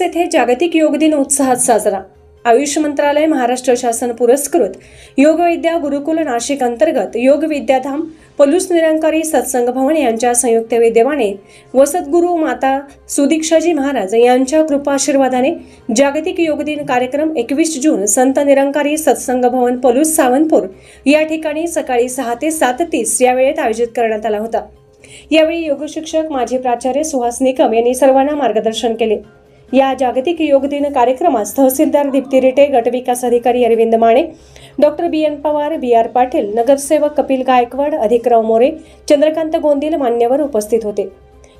येथे जागतिक योग दिन उत्साहात साजरा. आयुष मंत्रालय महाराष्ट्र शासन पुरस्कृत. योगविद्या गुरुकुल नाशिक अंतर्गत योग विद्याधाम पलूस निरंकारी सत्संग भवन यांच्या संयुक्त विद्यमाने वसतगुरु माता सुदीक्षाजी महाराज यांच्या कृपाशीर्वादाने जागतिक योग दिन कार्यक्रम एकवीस जून संत निरंकारी सत्संग भवन पलूस सावंतपूर या ठिकाणी सकाळी सहा ते सात तीस या वेळेत आयोजित करण्यात आला होता. यावेळी योगशिक्षक माजी प्राचार्य सुहास निकम यांनी सर्वांना मार्गदर्शन केले. या जागतिक योग दिन कार्यक्रमास तहसीलदार दीप्ती रिटे गटविकास अधिकारी Arvind Mane doctor B N Pawar B R Patil नगरसेवक कपिल गायकवाड अधिकराव मोरे चंद्रकांत गोंदील मान्यवर उपस्थित होते.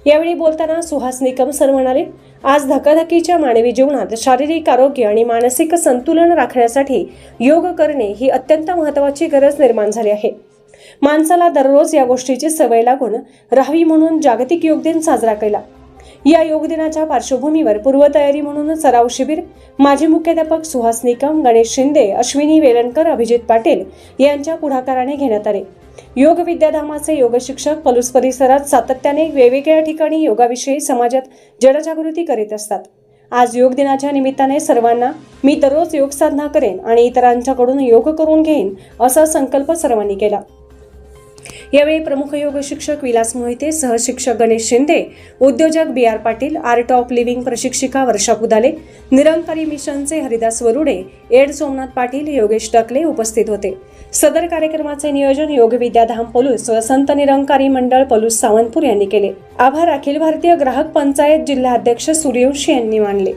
यावेळी बोलताना सुहास निकम सर म्हणाले आज धकाधकीच्या मानवी जीवनात शारीरिक आरोग्य आणि मानसिक संतुलन राखण्यासाठी योग करणे ही अत्यंत महत्त्वाची गरज निर्माण झाली आहे. माणसाला दररोज या गोष्टीची सवय लागून राहावी म्हणून जागतिक योग दिन साजरा केला. या योग दिनाच्या पार्श्वभूमीवर पूर्वतयारी म्हणून सराव शिबिर माजी मुख्याध्यापक सुहास निकम गणेश शिंदे अश्विनी वेलणकर अभिजित पाटील यांच्या पुढाकाराने घेण्यात आले. योग विद्याधामाचे योग शिक्षक पलूस परिसरात सातत्याने वेगवेगळ्या ठिकाणी योगाविषयी समाजात जनजागृती करीत असतात. आज योग दिनाच्या निमित्ताने सर्वांना मी दररोज योग साधना करेन आणि इतरांच्याकडून योग करून घेईन असा संकल्प सर्वांनी केला. यावेळी प्रमुख योग शिक्षक विलास मोहिते सहशिक्षक गणेश शिंदे उद्योजक B R Patil art of living प्रशिक्षिका Varsha Pudale Nirankari मिशनचे हरिदास वरुडे एड सोमनाथ पाटील योगेश टकले उपस्थित होते. सदर कार्यक्रमाचे नियोजन योग विद्याधाम पलूस व संत निरंकारी मंडळ पलूस सावंतपूर यांनी केले. आभार अखिल भारतीय ग्राहक पंचायत जिल्हाध्यक्ष सूर्यवंशी यांनी मानले.